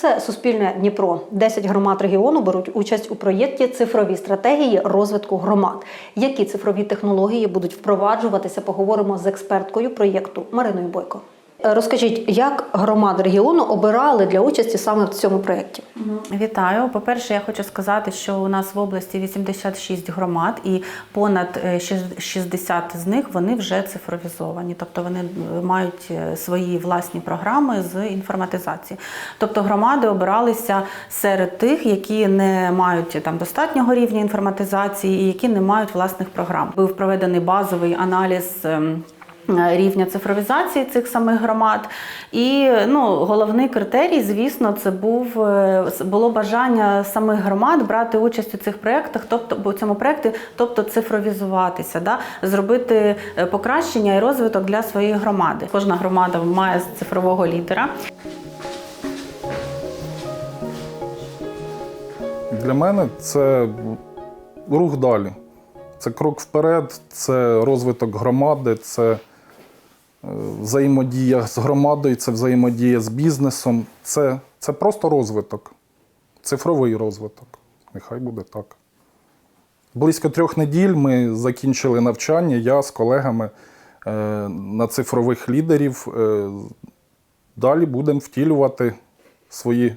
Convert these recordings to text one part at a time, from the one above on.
Це Суспільне Дніпро. 10 громад регіону беруть участь у проєкті цифрові стратегії розвитку громад. Які цифрові технології будуть впроваджуватися? Поговоримо з експерткою проєкту Мариною Бойко. Е, Розкажіть, як громади регіону обирали для участі саме в цьому проєкті? Вітаю. По-перше, я хочу сказати, що у нас в області 86 громад, і понад е, 60 з них вони вже цифровізовані, тобто вони е, мають е, свої власні програми з інформатизації. Тобто громади обиралися серед тих, які не мають там достатнього рівня інформатизації і які не мають власних програм. Був проведений базовий аналіз. Ем, рівня цифровізації цих самих громад. І ну, головний критерій, звісно, це був е, було бажання самих громад брати участь у цих проєктах, тобто у цьому проєкті, тобто цифровізуватися, да, зробити е, покращення і розвиток для своєї громади. Кожна громада має цифрового лідера. Для мене це рух далі. Це крок вперед, це розвиток громади, це е, взаємодія з громадою, це взаємодія з бізнесом. Це, це просто розвиток, цифровий розвиток. Нехай буде так. Близько трьох неділь ми закінчили навчання, я з колегами е, на цифрових лідерів. Е, далі будемо втілювати свої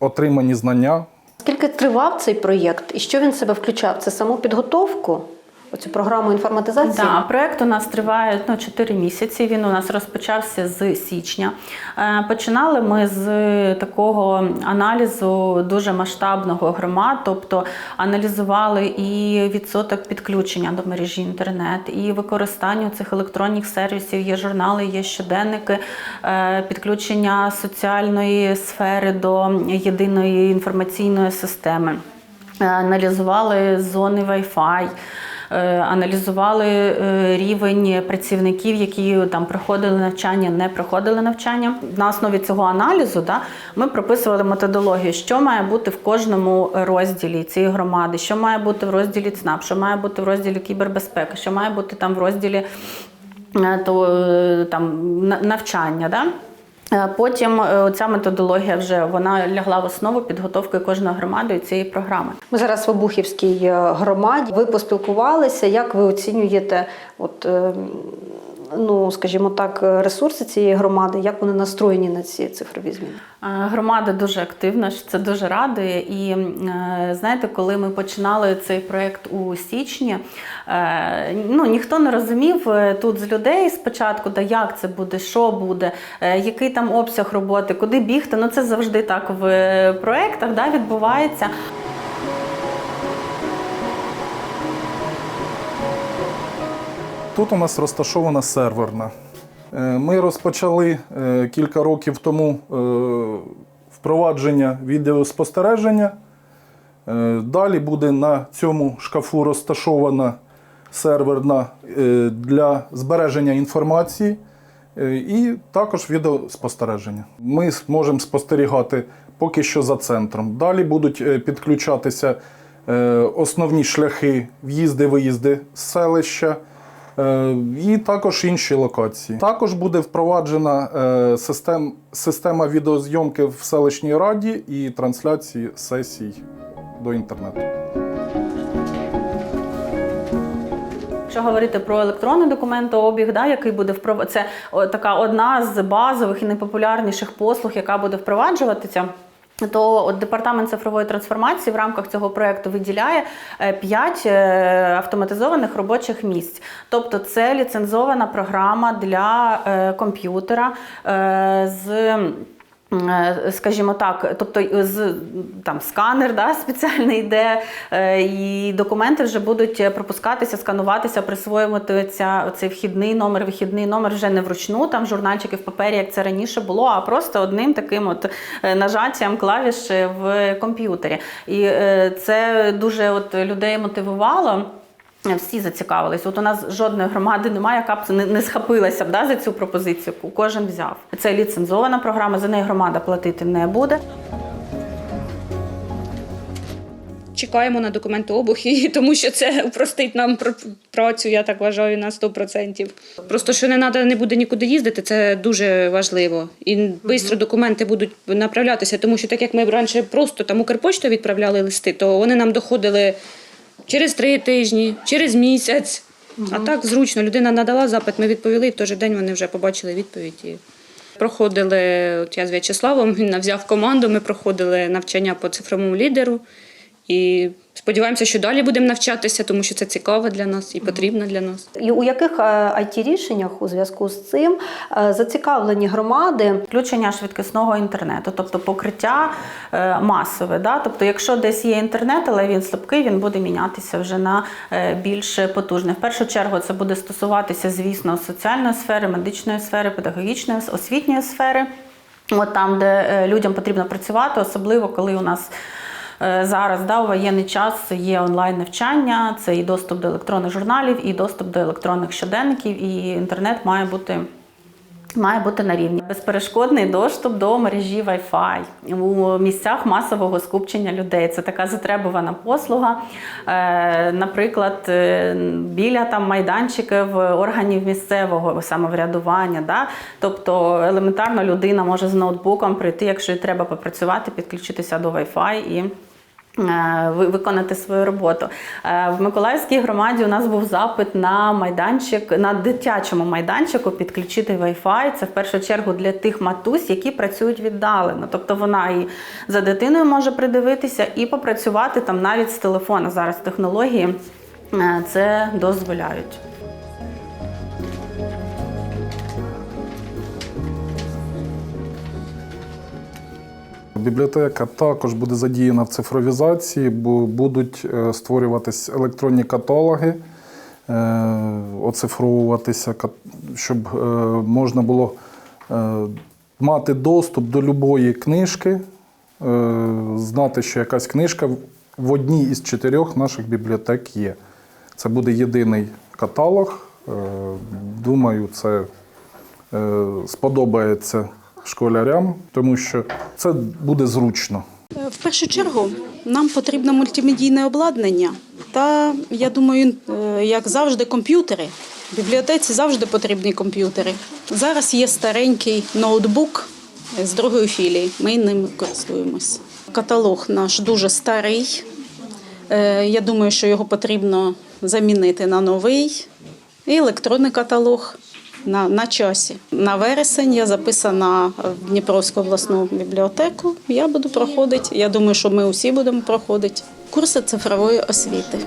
отримані знання Скільки тривав цей проєкт і що він себе включав? Це саму підготовку, оцю програму інформатизації? Да, проект у нас триває ну, 4 місяці. Він у нас розпочався з січня. Е, Починали ми з такого аналізу дуже масштабного громад, тобто аналізували і відсоток підключення до мережі інтернет, і використання цих електронних сервісів. Є журнали, є щоденники, е, підключення соціальної сфери до єдиної інформаційної системи. Е, Аналізували зони Wi-Fi, аналізували е, рівень працівників, які там проходили навчання, не проходили навчання. На основі цього аналізу да, ми прописували методологію, що має бути в кожному розділі цієї громади, що має бути в розділі ЦНАП, що має бути в розділі кібербезпеки, що має бути там в розділі е, то, е, там, навчання. Да? Е, Потім е, ця методологія вже вона лягла в основу підготовки кожної громади цієї програми. Ми зараз в Обухівській е, громаді. Ви поспілкувалися. Як ви оцінюєте, от, ну, скажімо так, ресурси цієї громади, як вони настроєні на ці цифрові зміни? Е, Громада дуже активна, це дуже радує. І е, знаєте, коли ми починали цей проект у січні, е, ну ніхто не розумів тут з людей спочатку, да як це буде, що буде, який там обсяг роботи, куди бігти. Ну це завжди так в проектах да, відбувається. Тут у нас розташована серверна. Е, Ми розпочали е, кілька років тому е, впровадження відеоспостереження. Далі буде на цьому шкафу розташована серверна для збереження інформації і також відеоспостереження. Ми зможемо спостерігати поки що за центром. Далі будуть підключатися основні шляхи в'їзди-виїзди з селища. Е, І також інші локації. Також буде впроваджена е, систем, система відеозйомки в селищній раді і трансляції сесій до інтернету. Якщо говорити про електронний документообіг, да, який буде впро... це така одна з базових і найпопулярніших послуг, яка буде впроваджуватися. То от департамент цифрової трансформації в рамках цього проекту виділяє 5 автоматизованих робочих місць. Тобто це ліцензована програма для е, комп'ютера е, з. Е, Скажімо так, тобто з там сканер да, спеціальний йде, е, і документи вже будуть пропускатися, скануватися, присвоюватися цей вхідний номер, вихідний номер вже не вручну, там журнальчики в папері, як це раніше було, а просто одним таким от е, нажаттям клавіш в комп'ютері. І це дуже от людей мотивувало. Всі зацікавились. От у нас жодної громади немає, яка б не, не схопилася б да, за цю пропозицію. Кожен взяв. Це ліцензована програма, за неї громада платити не буде. чекаємо на документообіг, і тому що це упростить нам пр- працю, я так вважаю, на 100%. Просто що не треба не буде нікуди їздити, це дуже важливо. І швидко документи будуть направлятися, тому що так як ми раніше просто там Укрпочту відправляли листи, то вони нам доходили через три тижні, через місяць. А так зручно. Людина надала запит, ми відповіли, і в той же день вони вже побачили відповідь. І проходили, от я з В'ячеславом, він взяв команду, ми проходили навчання по цифровому лідеру. І сподіваємося, що далі будемо навчатися, тому що це цікаво для нас і потрібно для нас. І у яких it рішеннях у зв'язку з цим е, зацікавлені громади? Включення швидкісного інтернету, тобто покриття е, масове. Да? Тобто, якщо десь є інтернет, але він слабкий, він буде мінятися вже на е, більш потужний. В першу чергу це буде стосуватися, звісно, соціальної сфери, медичної сфери, педагогічної, освітньої сфери. От там, де е, людям потрібно працювати, особливо коли у нас. Е, Зараз да, у воєнний час є онлайн навчання, це і доступ до електронних журналів, і доступ до електронних щоденників, і інтернет має бути Має бути на рівні безперешкодний доступ до мережі Wi-Fi у місцях масового скупчення людей. Це така затребувана послуга. Е, Наприклад, е, біля там майданчиків органів місцевого самоврядування. Да? Тобто елементарно людина може з ноутбуком прийти, якщо їй треба попрацювати, підключитися до Wi-Fi і. Е, ви- Виконати свою роботу Е, в Миколаївській громаді. У нас був запит на майданчик на дитячому майданчику підключити Wi-Fi. Це в першу чергу для тих матусь, які працюють віддалено. Тобто вона і за дитиною може придивитися, і попрацювати там навіть з телефона. Зараз технології е, це дозволяють. Бібліотека також буде задіяна в цифровізації, бо будуть е, створюватись електронні каталоги, е, оцифровуватися, щоб е, можна було мати доступ до любої книжки, знати, що якась книжка в одній із чотирьох наших бібліотек є. Це буде єдиний каталог. Думаю, це сподобається школярям, тому що це буде зручно. Е, В першу чергу нам потрібно мультимедійне обладнання та, я думаю, е, як завжди, комп'ютери. В бібліотеці завжди потрібні комп'ютери. Зараз є старенький ноутбук з другої філії. Ми ним користуємось. Каталог наш дуже старий. Е, Я думаю, що його потрібно замінити на новий. І електронний каталог на, на часі. На вересень я записана в Дніпровську обласну бібліотеку. Я буду проходити. Я думаю, що ми усі будемо проходити курси цифрової освіти.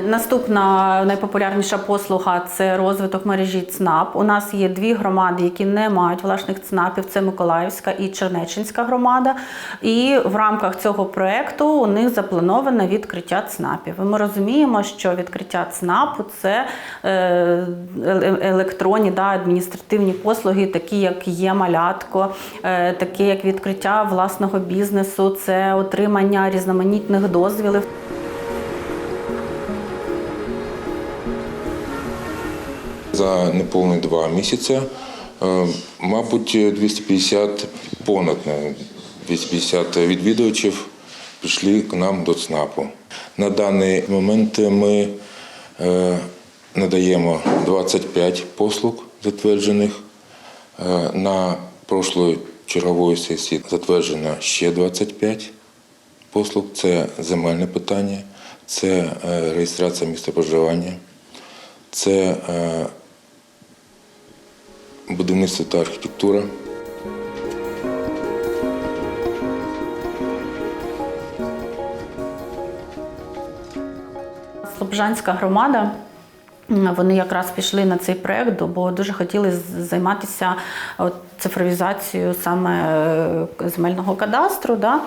Наступна найпопулярніша послуга це розвиток мережі ЦНАП. У нас є дві громади, які не мають власних ЦНАПів. Це Миколаївська і Чернеччинська громада. І в рамках цього проекту у них заплановане відкриття ЦНАПів. Ми розуміємо, що відкриття ЦНАПу це е, е- електронні да, адміністративні послуги, такі як є малятко, е, такі як відкриття власного бізнесу, це отримання різноманітних дозвілів. За неповні два місяці, е, мабуть, 250 понад е, 250 відвідувачів прийшли к нам до ЦНАПу. На даний момент ми е, надаємо 25 послуг затверджених. Е, На прошлої чергової сесії затверджено ще 25 послуг. Це земельне питання, це е, реєстрація місця проживання, це е, будівництво та архітектура. Слобожанська громада. Вони якраз пішли на цей проект, бо дуже хотіли займатися цифровізацією саме е, земельного кадастру. Да?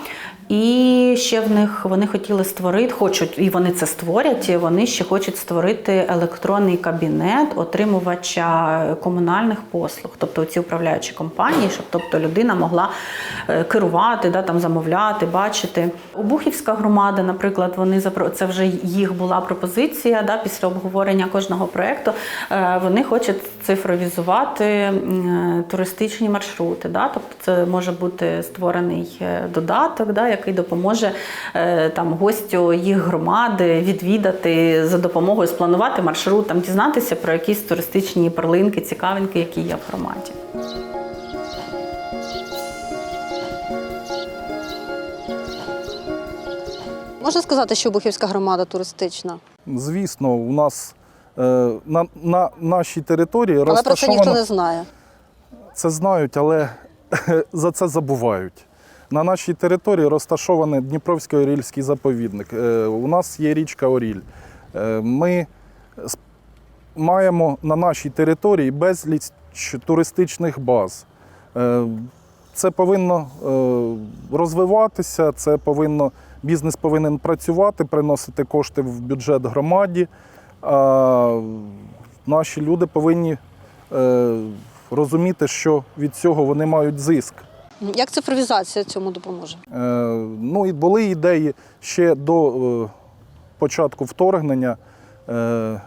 І ще в них вони хотіли створити, хочуть, і вони це створять. Вони ще хочуть створити електронний кабінет отримувача комунальних послуг, тобто ці управляючі компанії, щоб тобто людина могла е, керувати, да, там замовляти, бачити. Обухівська громада, наприклад, вони це вже їх була пропозиція да, після обговорення кожного проєкту. Е, Вони хочуть цифровізувати туристичні маршрути. Да? Тобто це може бути створений е, додаток, да, який допоможе е, там, гостю їх громади відвідати за допомогою спланувати маршрут, там, дізнатися про якісь туристичні перлинки, цікавинки, які є в громаді. Можна сказати, що Обухівська громада туристична, Звісно, у нас е, на, на нашій території але про це ніхто не знає. Це знають, але за це забувають. На нашій території розташований Дніпровський Орільський заповідник. Е, У нас є річка Оріль. Е, Ми маємо на нашій території безліч туристичних баз. Е, Це повинно розвиватися, це повинно, бізнес повинен працювати, приносити кошти в бюджет громаді. А наші люди повинні розуміти, що від цього вони мають зиск. Як цифровізація цьому допоможе? Е, ну і були ідеї ще до е, початку вторгнення е,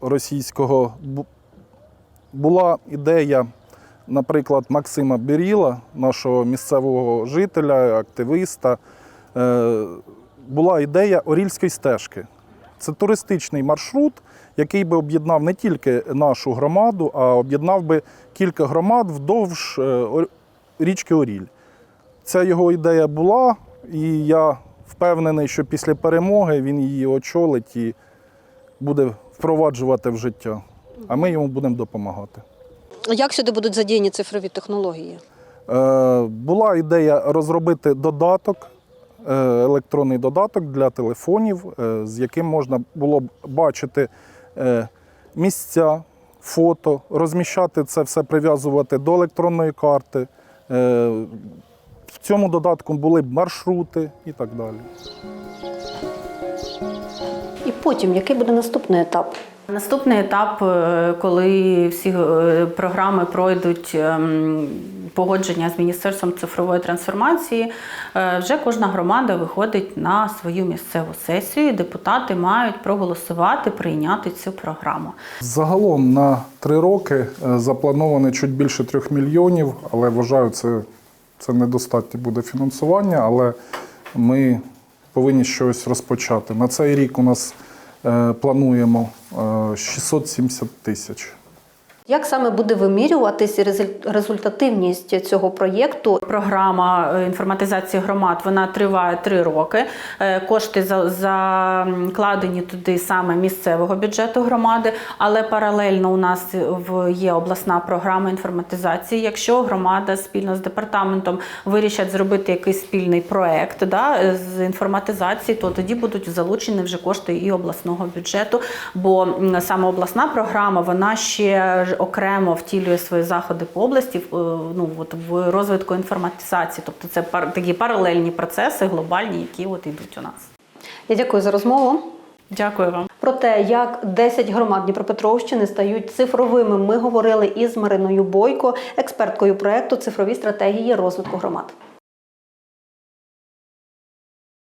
російського. Була ідея, наприклад, Максима Біріла, нашого місцевого жителя, активіста. Е, була ідея Орільської стежки. Це туристичний маршрут, який би об'єднав не тільки нашу громаду, а об'єднав би кілька громад вдовж е, річки Оріль. Ця його ідея була, і я впевнений, що після перемоги він її очолить і буде впроваджувати в життя. А ми йому будемо допомагати. Як сюди будуть задіяні цифрові технології? Е, була ідея розробити додаток, е, електронний додаток для телефонів, е, з яким можна було б бачити е, місця, фото, розміщати це все, прив'язувати до електронної карти. Е, в цьому додатку були б маршрути і так далі. Потім, який буде наступний етап? Наступний етап, е, коли всі е, програми пройдуть ем, погодження з Міністерством цифрової трансформації, е, вже кожна громада виходить на свою місцеву сесію. і Депутати мають проголосувати, прийняти цю програму. Загалом на три роки заплановано чуть більше трьох мільйонів, але вважаю, це, це недостатньо буде фінансування, але ми повинні щось розпочати. На цей рік у нас плануємо е, 670 тисяч. Як саме буде вимірюватись результативність цього проєкту? Програма е, інформатизації громад вона триває три роки. Е, Кошти закладені туди саме місцевого бюджету громади, але паралельно у нас є обласна програма інформатизації. Якщо громада спільно з департаментом вирішать зробити якийсь спільний проект да, е, з інформатизації, то тоді будуть залучені вже кошти і обласного бюджету. Бо саме обласна програма вона ще окремо втілює свої заходи по області е, ну, от, в розвитку інформатизації. Тобто це пар, такі паралельні процеси глобальні, які от йдуть у нас. Я дякую за розмову. Дякую вам. Про те, як 10 громад Дніпропетровщини стають цифровими, ми говорили із Мариною Бойко, експерткою проекту цифрові стратегії розвитку громад.